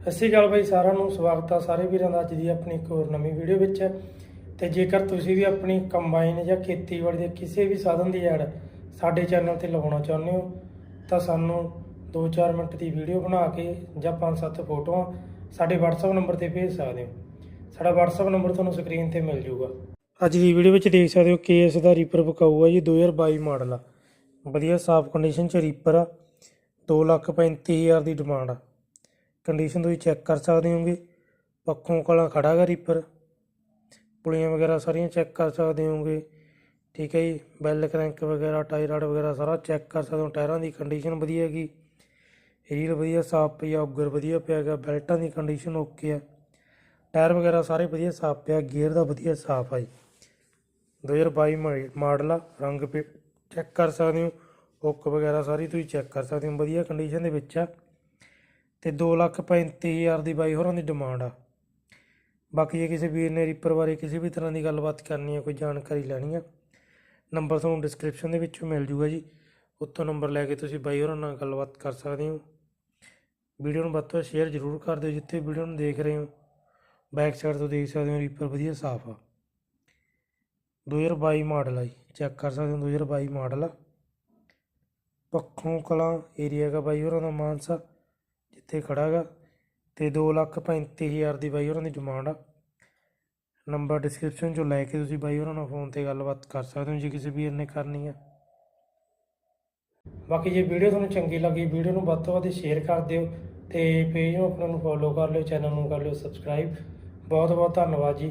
ਸਤਿ ਸ਼੍ਰੀ ਅਕਾਲ ਬਾਈ, ਸਾਰਿਆਂ ਨੂੰ ਸਵਾਗਤ ਆ ਸਾਰੇ ਵੀਰਾਂ ਦਾ ਅੱਜ ਦੀ ਆਪਣੀ ਇੱਕ ਹੋਰ ਨਵੀਂ ਵੀਡੀਓ ਵਿੱਚ। ਤੇ ਜੇਕਰ ਤੁਸੀਂ ਵੀ ਆਪਣੀ ਕੰਬਾਈਨ ਜਾਂ ਖੇਤੀਬਾੜੀ ਦੇ ਕਿਸੇ ਵੀ ਸਾਧਨ ਦੀ ਐਡ ਸਾਡੇ ਚੈਨਲ ਤੇ ਲਗਾਉਣਾ ਚਾਹੁੰਦੇ ਹੋ, ਤਾਂ ਸਾਨੂੰ 2-4 ਮਿੰਟ ਦੀ ਵੀਡੀਓ ਬਣਾ ਕੇ ਜਾਂ 5-7 ਫੋਟੋਆਂ ਸਾਡੇ WhatsApp ਨੰਬਰ ਤੇ ਭੇਜ ਸਕਦੇ ਹੋ। ਸਾਡਾ WhatsApp ਨੰਬਰ ਤੁਹਾਨੂੰ ਸਕਰੀਨ ਤੇ ਮਿਲ ਜਾਊਗਾ। ਅੱਜ ਦੀ ਵੀਡੀਓ ਵਿੱਚ ਦੇਖ ਸਕਦੇ ਹੋ ਕੇਐਸ ਦਾ ਰੀਪਰ ਵਿਕਾਊ ਆ ਜੀ 2022 ਮਾਡਲ ਆ। ਵਧੀਆ ਸਾਫ਼ ਕੰਡੀਸ਼ਨ ਚ ਰੀਪਰ ਆ। 235000 ਦੀ ਡਿਮਾਂਡ ਆ। ਕੰਡੀਸ਼ਨ ਤੁਸੀਂ ਚੈੱਕ ਕਰ ਸਕਦੇ ਹੋਗੇ ਪੱਖੋਂ ਕਲਾ ਖੜਾ ਗਾ ਰੀਪਰ ਪੁਲੀਆਂ ਵਗੈਰਾ ਸਾਰੀਆਂ ਚੈੱਕ ਕਰ ਸਕਦੇ ਹੋਗੇ ਠੀਕ ਹੈ ਜੀ ਬੈਲ ਕਰੈਂਕ ਵਗੈਰਾ ਟਾਇਰ ਵਗੈਰਾ ਸਾਰਾ ਚੈੱਕ ਕਰ ਸਕਦੇ ਹੋ। ਟਾਇਰਾਂ ਦੀ ਕੰਡੀਸ਼ਨ ਵਧੀਆ ਹੈਗੀ। ਰੀਲ ਵਧੀਆ, ਸਾਫ਼ ਪਈ ਆ ਉੱਗਰ ਵਧੀਆ ਪਿਆ ਗਿਆ ਬੈਲਟਾਂ ਦੀ ਕੰਡੀਸ਼ਨ ਓਕੇ ਆ ਟਾਇਰ ਵਗੈਰਾ ਸਾਰੇ ਵਧੀਆ, ਸਾਫ਼ ਪਿਆ ਗੇਅਰ ਦਾ ਵਧੀਆ, ਸਾਫ਼ ਆ ਜੀ। 2022 ਮਾ- ਮਾਡਲ ਆ, ਰੰਗ ਪੇ ਚੈੱਕ ਕਰ ਸਕਦੇ ਹੋ। ਹੁੱਕ ਵਗੈਰਾ ਸਾਰੀ ਤੁਸੀਂ ਚੈੱਕ ਕਰ ਸਕਦੇ ਹੋ। ਵਧੀਆ ਕੰਡੀਸ਼ਨ ਦੇ ਵਿੱਚ ਆ। ਤੇ 235000 ਦੀ ਬਾਈ ਹੋਰਾਂ ਦੀ ਡਿਮਾਂਡ ਆ। ਬਾਕੀ ਜੇ ਕਿਸੇ ਵੀਰ ਨੇ ਰੀਪਰ ਬਾਰੇ ਕਿਸੇ ਵੀ ਤਰ੍ਹਾਂ ਦੀ ਗੱਲਬਾਤ ਕਰਨੀ ਹੈ ਕੋਈ ਜਾਣਕਾਰੀ ਲੈਣੀ ਆ ਨੰਬਰ ਤੁਹਾਨੂੰ ਡਿਸਕ੍ਰਿਪਸ਼ਨ ਦੇ ਵਿੱਚ ਮਿਲ ਜੂਗਾ ਜੀ। ਉੱਥੋਂ ਨੰਬਰ ਲੈ ਕੇ ਤੁਸੀਂ ਬਾਈ ਹੋਰਾਂ ਨਾਲ ਗੱਲਬਾਤ ਕਰ ਸਕਦੇ ਹੋ। ਵੀਡੀਓ ਨੂੰ ਵੱਧ ਤੋਂ ਵੱਧ ਸ਼ੇਅਰ ਜ਼ਰੂਰ ਕਰ ਦਿਓ, ਜਿੱਥੇ ਵੀਡੀਓ ਨੂੰ ਦੇਖ ਰਹੇ ਹੋ। ਬੈਕ ਸਾਈਡ ਤੋਂ ਦੇਖ ਸਕਦੇ ਹੋ ਰੀਪਰ ਵਧੀਆ ਸਾਫ਼ ਆ। 2022 ਮਾਡਲ ਆ ਜੀ ਚੈੱਕ ਕਰ ਸਕਦੇ ਹੋ 2022 ਮਾਡਲ ਆ। ਪੱਖੋਂ ਕਲਾਂ ਏਰੀਆ ਦਾ ਬਾਈ ਹੋਰਾਂ ਦਾ ਮਾਨਸਾ। ਜਿੱਥੇ ਖੜਾ ਗਾ ਤੇ 235000 ਦੀ ਬਾਈ ਉਹਨਾਂ ਦੀ ਡਿਮਾਂਡ ਆ। ਨੰਬਰ ਡਿਸਕ੍ਰਿਪਸ਼ਨ ਚੋਂ ਲੈ ਕੇ ਤੁਸੀਂ ਬਾਈ ਉਹਨਾਂ ਨਾਲ ਫੋਨ ਤੇ ਗੱਲਬਾਤ ਕਰ ਸਕਦੇ ਹੋ ਜੇ ਕਿਸੇ ਵੀਰ ਨੇ ਕਰਨੀ ਆ। ਬਾਕੀ ਜੇ ਵੀਡੀਓ ਤੁਹਾਨੂੰ ਚੰਗੀ ਲੱਗੀ, ਵੀਡੀਓ ਨੂੰ ਵੱਧ ਤੋਂ ਵੱਧ ਸ਼ੇਅਰ ਕਰ ਦਿਓ ਤੇ ਪੇਜ ਨੂੰ ਆਪਣੇ ਨੂੰ ਫੋਲੋ ਕਰ ਲਿਓ ਚੈਨਲ ਨੂੰ ਕਰ ਲਿਓ ਸਬਸਕ੍ਰਾਈਬ ਬਹੁਤ ਬਹੁਤ ਧੰਨਵਾਦ ਜੀ।